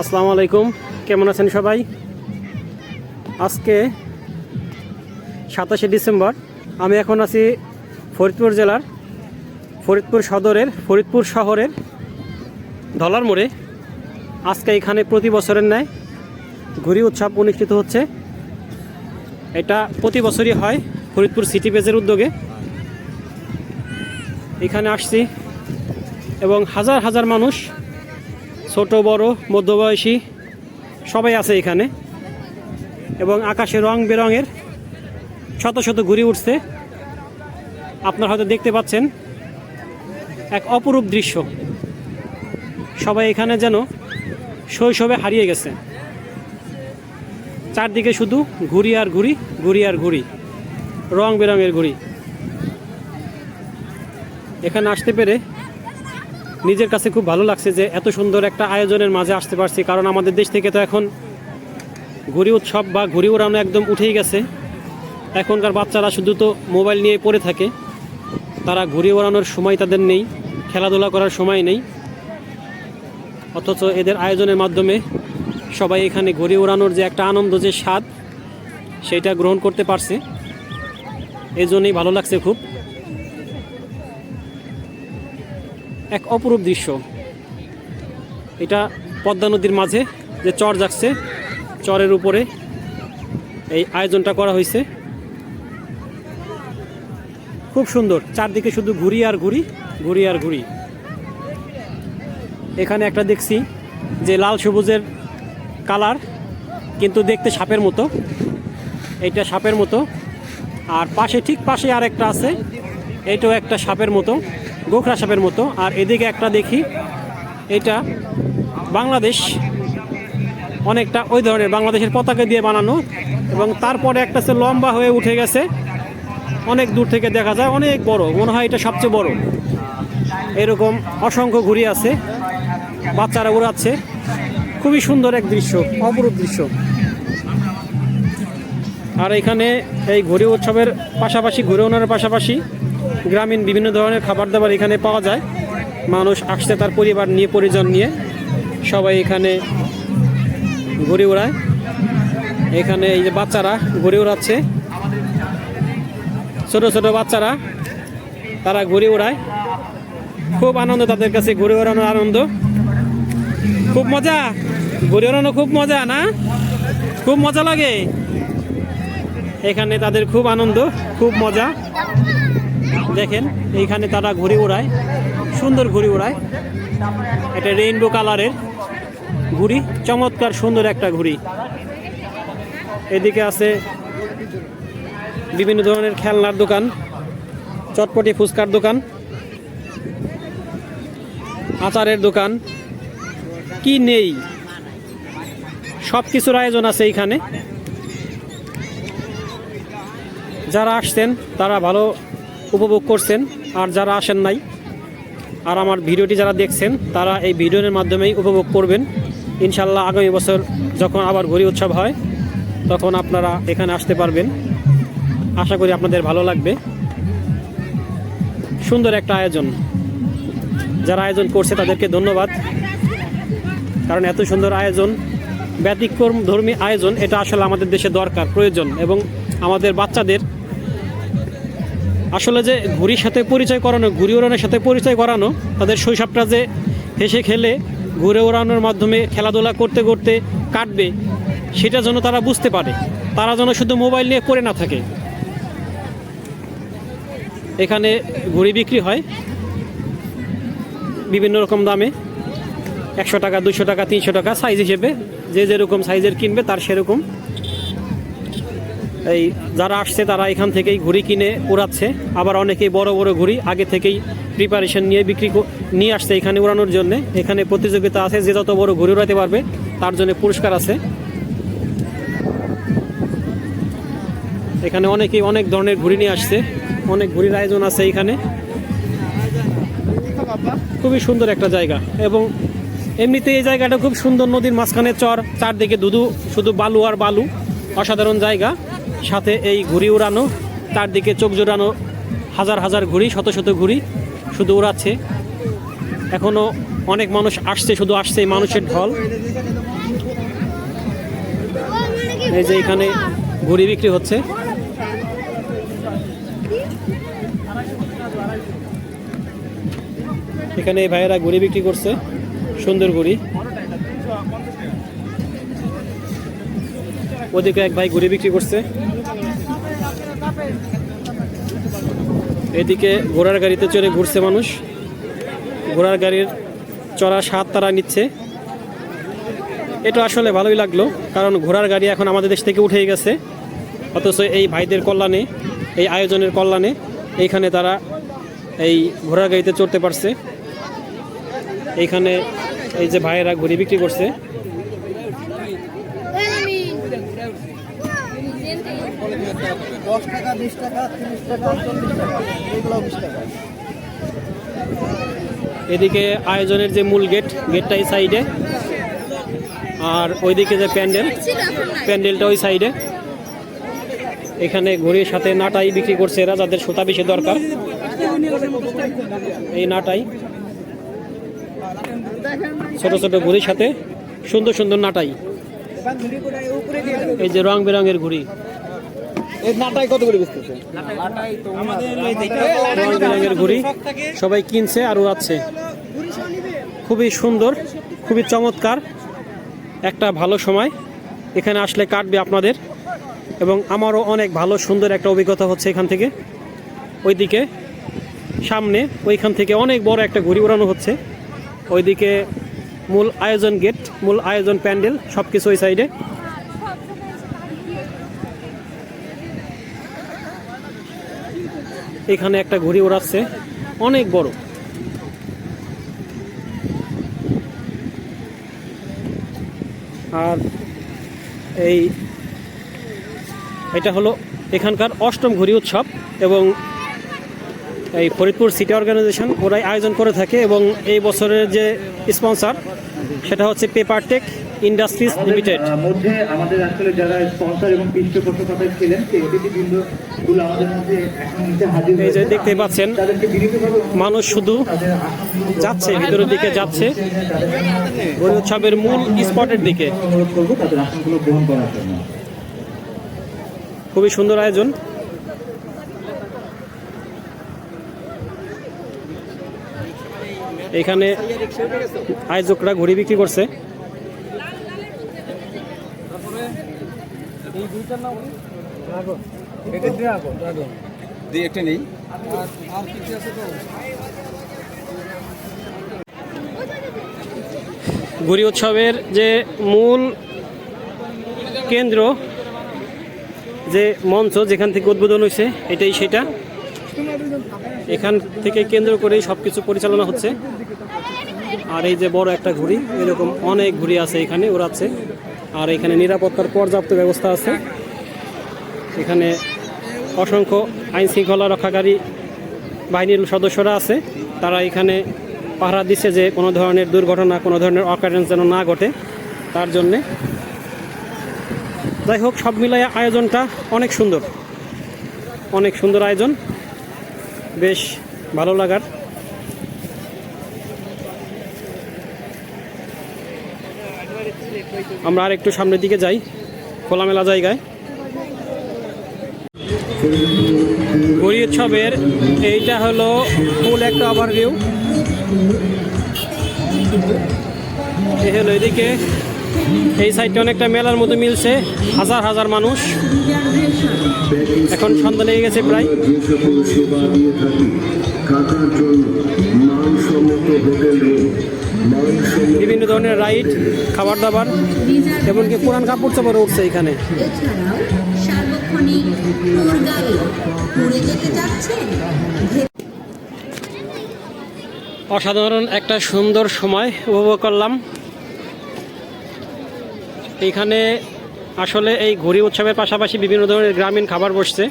আসসালামু আলাইকুম। কেমন আছেন সবাই? আজকে সাতাশে ডিসেম্বর, আমি এখন আছি ফরিদপুর জেলার, ফরিদপুর সদরের, ফরিদপুর শহরের ধলার মোড়ে। আজকে এখানে প্রতি বছরের ন্যায় ঘুরি উৎসব অনুষ্ঠিত হচ্ছে। এটা প্রতি বছরই হয় ফরিদপুর সিটি বেজের উদ্যোগে। এখানে আসছি এবং হাজার হাজার মানুষ ছোট, বড়, মধ্যবয়সী সবাই আছে এখানে। এবং আকাশে রং বেরঙের শত শত ঘুরে উঠছে। আপনারা হয়তো দেখতে পাচ্ছেন এক অপরূপ দৃশ্য। সবাই এখানে যেন শৈশবে হারিয়ে গেছে। চারদিকে শুধু ঘুরি আর ঘুরি ঘুরি আর ঘুরি রং বেরঙের ঘুরি এখানে আসতে পেরে নিজের কাছে খুব ভালো লাগছে যে এত সুন্দর একটা আয়োজনের মাঝে আসতে পারছি, কারণ আমাদের দেশ থেকে তো এখন ঘুড়ি উৎসব বা ঘুড়ি উড়ানো একদম উঠেই গেছে। এখনকার বাচ্চারা শুধু তো মোবাইল নিয়ে পড়ে থাকে। তারা ঘুড়ি ওড়ানোর সময় তাদের নেই, খেলাধুলা করার সময় নেই। অথচ এদের আয়োজনের মাধ্যমে সবাই এখানে ঘুড়ি ওড়ানোর যে একটা আনন্দ, যে স্বাদ সেটা গ্রহণ করতে পারছে। এই জন্যই ভালো লাগছে খুব। এক অপরূপ দৃশ্য। এটা পদ্মা নদীর মাঝে যে চর যাচ্ছে, চরের উপরে এই আয়োজনটা করা হয়েছে। খুব সুন্দর, চারদিকে শুধু ঘুরি আর ঘুরি ঘুরি আর ঘুরি। এখানে একটা দেখছি যে লাল সবুজের কালার, কিন্তু দেখতে সাপের মতো। এইটা সাপের মতো। আর পাশে ঠিক পাশে আর একটা আছে, এইটাও একটা সাপের মতো। গোখরা সাপের মতো। আর এদিকে একটা দেখি, এটা বাংলাদেশ। অনেকটা ওই ধরনের বাংলাদেশের পতাকা দিয়ে বানানো এবং তারপরে একটা সে লম্বা হয়ে উঠে গেছে। অনেক দূর থেকে দেখা যায়, অনেক বড়। মনে হয় এটা সবচেয়ে বড়। এরকম অসংখ্য ঘুড়ি আছে, বাচ্চারা উড়াচ্ছে। খুবই সুন্দর এক দৃশ্য, অপরূপ দৃশ্য। আর এখানে এই ঘুড়ি উৎসবের পাশাপাশি ঘুরে ওনার পাশাপাশি গ্রামীণ বিভিন্ন ধরনের খাবার দাবার এখানে পাওয়া যায়। মানুষ আসছে তার পরিবার নিয়ে, পরিজন নিয়ে। সবাই এখানে ঘুরে ওড়ায় এখানে এই যে বাচ্চারা ঘুরে ওড়াচ্ছে ছোট ছোট বাচ্চারা তারা ঘুরে ওড়ায় খুব আনন্দ তাদের কাছে ঘুরে ওড়ানোর আনন্দ। খুব মজা। ঘুরে ওড়ানো খুব মজা, না? খুব মজা লাগে। এখানে তাদের খুব আনন্দ, খুব মজা। দেখেন, এইখানে তারা ঘুড়ি ওড়ায় সুন্দর ঘুড়ি ওড়ায় এটা রেইনবো কালারের ঘুড়ি, চমৎকার সুন্দর একটা ঘুড়ি। এদিকে আছে বিভিন্ন ধরনের খেলনার দোকান, চটপটি ফুচকার দোকান, আচারের দোকান। কি নেই? সব কিছুর আয়োজন আছে এইখানে। যারা আসছেন, তারা ভালো উপভোগ করছেন আর যারা আসেন নাই আর আমার ভিডিওটি যারা দেখছেন, তারা এই ভিডিওর মাধ্যমেই উপভোগ করবেন। ইনশাল্লাহ আগামী বছর যখন আবার ঘুরি উৎসব হয়, তখন আপনারা এখানে আসতে পারবেন। আশা করি আপনাদের ভালো লাগবে। সুন্দর একটা আয়োজন। যারা আয়োজন করছে, তাদেরকে ধন্যবাদ। কারণ এত সুন্দর আয়োজন, ব্যতিক্রম ধর্মী আয়োজন, এটা আসলে আমাদের দেশে দরকার, প্রয়োজন। এবং আমাদের বাচ্চাদের আসলে যে ঘুড়ির সাথে পরিচয় করানো, ঘুড়ি ওড়ানোর সাথে পরিচয় করানো, তাদের শৈশবটা যে হেসে খেলে ঘুরে ওড়ানোর মাধ্যমে খেলাধুলা করতে করতে কাটবে, সেটা যেন তারা বুঝতে পারে। তারা যেন শুধু মোবাইল নিয়ে পড়ে না থাকে। এখানে ঘুড়ি বিক্রি হয় বিভিন্ন রকম দামে। একশো টাকা দুশো টাকা, তিনশো টাকা সাইজ হিসেবে। যে যেরকম সাইজের কিনবে, তার সেরকম। এই যারা আসছে তারা এখান থেকেই ঘুড়ি কিনে উড়াচ্ছে। আবার অনেকেই বড় বড় ঘুড়ি আগে থেকেই প্রিপারেশন নিয়ে বিক্রি নিয়ে আসছে এখানে উড়ানোর জন্য। এখানে প্রতিযোগিতা আছে, যে যত বড় ঘুড়ি উড়াতে পারবে তার জন্য পুরস্কার আছে। এখানে অনেকেই অনেক ধরনের ঘুড়ি নিয়ে আসছে। অনেক ঘুড়ির আয়োজন আছে এখানে। খুবই সুন্দর একটা জায়গা এবং এমনিতে এই জায়গাটা খুব সুন্দর নদীর মাঝখানে চর, চারদিকে দুধু, শুধু বালু আর বালু। অসাধারণ জায়গা। সাথে এই ঘুড়ি উড়ানো চারদিকে চোখ জোড়ানো হাজার হাজার ঘুড়ি, শত শত ঘুড়ি শুধু উড়াচ্ছে। এখনও অনেক মানুষ আসছে, শুধু আসছে মানুষের ঢল। এই যে এখানে ঘুড়ি বিক্রি হচ্ছে। এখানে ভাইয়েরা ঘুড়ি বিক্রি করছে, সুন্দর ঘুড়ি। ওদিকে এক ভাই ঘুড়ি বিক্রি করছে। এদিকে ঘোড়ার গাড়িতে চড়ে ঘুরছে মানুষ। ঘোড়ার গাড়ির চড়া স্বাদ তারা নিচ্ছে। এটা আসলে ভালোই লাগল, কারণ ঘোড়ার গাড়ি এখন আমাদের দেশ থেকে উঠেই গেছে। অথচ এই ভাইদের কল্যাণে, এই আয়োজনের কল্যাণে এইখানে তারা এই ঘোড়ার গাড়িতে চড়তে পারছে। এইখানে এই যে ভাইয়েরা ঘুড়ি বিক্রি করছে দশ টাকা টাকা, তিরিশ টাকা, চল্লিশ টাকা এগুলো বিশ টাকা। এদিকে আয়োজনের যে মূল গেট, গেটটা এই সাইডে। আর ওইদিকে যে প্যান্ডেল, প্যান্ডেলটা ওই সাইডে। এখানে ঘড়ির সাথে নাটাই বিক্রি করছে এরা, যাদের সুতা বেশি দরকার। এই নাটাই। ছোট ছোট ঘুড়ির সাথে সুন্দর সুন্দর নাটাই। এই যে রং বেরঙের ঘুড়ি। নাটাই কত করে বেচতেছে? ঘুড়ি। সবাই কিনছে আর উড়াচ্ছে। খুবই সুন্দর খুবই চমৎকার। একটা ভালো সময়। এখানে আসলে কাটবে আপনাদের। এবং আমারও অনেক ভালো সুন্দর একটা অভিজ্ঞতা হচ্ছে এখান থেকে। ওইদিকে সামনে ওইখান থেকে অনেক বড় একটা ঘুড়ি উড়ানো হচ্ছে। ওইদিকে মূল আয়োজন গেট মূল আয়োজন প্যান্ডেল সব কিছু ওই সাইডে। এখানে একটা ঘুড়ি ওড়াচ্ছে। অনেক বড়। আর এই এটা হলো এখানকার অষ্টম ঘুড়ি উৎসব এবং এই ফরিদপুর সিটি অর্গানাইজেশন ওরাই আয়োজন করে থাকে এবং এই বছরের যে স্পন্সর, সেটা হচ্ছে পেপারটেক। Industries limited. মধ্যে আমাদের আসলে যারা স্পন্সর এবং পৃষ্ঠপোষকতা ছিলেন সেই আমাদের মধ্যে এখন নিচে হাজির এই যে দেখতে পাচ্ছেন মানুষ শুধু যাচ্ছে ভিতরের দিকে যাচ্ছে। ঘুড়ি উৎসবের মূল স্পটের দিকে। অনুরোধ করব তাদের আসনগুলো গ্রহণ করার জন্য। খুবই সুন্দর আয়োজন। এখানে আয়োজকরা ঘুড়ি বিক্রি করছে। দিয়ে একটা নেই। ঘুড়ি উৎসবের যে মূল কেন্দ্র যে মঞ্চ যেখান থেকে উদ্বোধন হয়েছে এটাই সেটা। এখান থেকে কেন্দ্র করেই সব কিছু পরিচালনা হচ্ছে। আর এই যে বড় একটা ঘুড়ি এরকম অনেক ঘুড়ি আছে এখানে ওড়াচ্ছে। আর এখানে নিরাপত্তার পর্যাপ্ত ব্যবস্থা আছে। এখানে অসংখ্য আইন শৃঙ্খলা রক্ষাকারী বাহিনীর সদস্যরা আছে। তারা এখানে পাহারা দিচ্ছে যে কোনো ধরনের দুর্ঘটনা, কোনো ধরনের অকারেন্স যেন না ঘটে তার জন্যে। যাই হোক, সব মিলাই আয়োজনটা অনেক সুন্দর। অনেক সুন্দর আয়োজন। বেশ ভালো লাগার। আমরা আর একটু সামনের দিকে যাই, খোলামেলা জায়গায়। ঘুড়ি উৎসবের এইটা হলো ফুল একটা ওভারভিউ এই হলো এদিকে। এই সাইডটা অনেকটা মেলার মতো মিলছে, হাজার হাজার মানুষ। এখন সন্ধ্যা লেগে গেছে প্রায়। বিভিন্ন ধরনের রাইড খাবার দাবার এমনকি পুরান কাপড় চাপড় উঠছে এখানে। ঘুরে অসাধারণ একটা সুন্দর সময় উপভোগ করলাম। এইখানে আসলে এই ঘুড়ি উৎসবের পাশাপাশি বিভিন্ন ধরনের গ্রামীণ খাবার বসছে।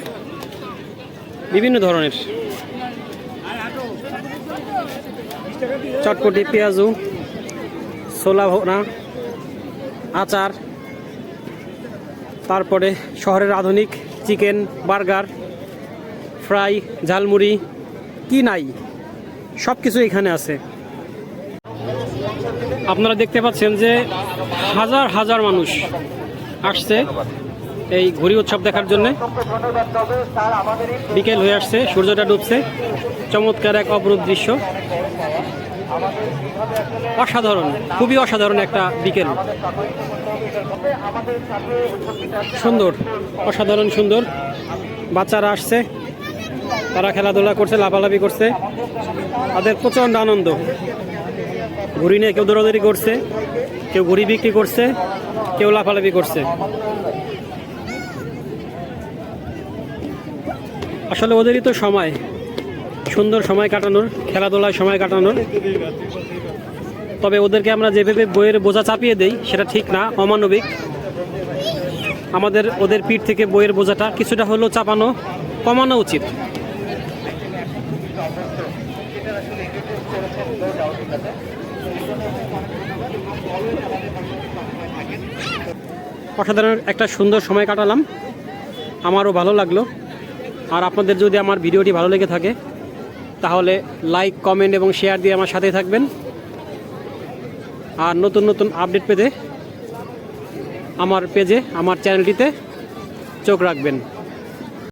বিভিন্ন ধরনের। চটপটি পেঁয়াজু ছোলা ভোনা, আচার, তারপরে শহরের আধুনিক চিকেন, বার্গার, ফ্রাই, ঝালমুড়ি, কি নাই সব কিছু এখানে আছে। আপনারা দেখতে পাচ্ছেন যে হাজার হাজার মানুষ আসছে এই ঘুড়ি উৎসব দেখার জন্য। বিকেল হয়ে আসছে, সূর্যটা ডুবছে। চমৎকার এক অপরূপ দৃশ্য। অসাধারণ, খুবই অসাধারণ একটা বিকেল। সুন্দর, অসাধারণ সুন্দর। বাচ্চারা আসছে, তারা খেলাধুলা করছে, লাফালাফি করছে। তাদের প্রচণ্ড আনন্দ। ঘুড়ি নিয়ে কেউ দৌড়াদৌড়ি করছে, কেউ ঘুড়ি বিক্রি করছে, কেউ লাফালাফি করছে। আসলে ওদেরই তো সময়। সুন্দর সময় কাটানোর, খেলাধুলায় সময় কাটানোর। তবে ওদেরকে আমরা যেভাবে বইয়ের বোঝা চাপিয়ে দেই, সেটা ঠিক না, অমানবিক। আমাদের, ওদের পিঠ থেকে বইয়ের বোঝাটা কিছুটা হলেও চাপানো, কমানো উচিত। অসাধারণ একটা সুন্দর সময় কাটালাম। আমারও ভালো লাগল। আর আপনাদের যদি আমার ভিডিওটি ভালো লেগে থাকে তাহলে লাইক, কমেন্ট এবং শেয়ার দিয়ে আমার সাথে থাকবেন। আর নতুন নতুন আপডেট পেতে আমার পেজে, আমার চ্যানেলটিতে চোখ রাখবেন।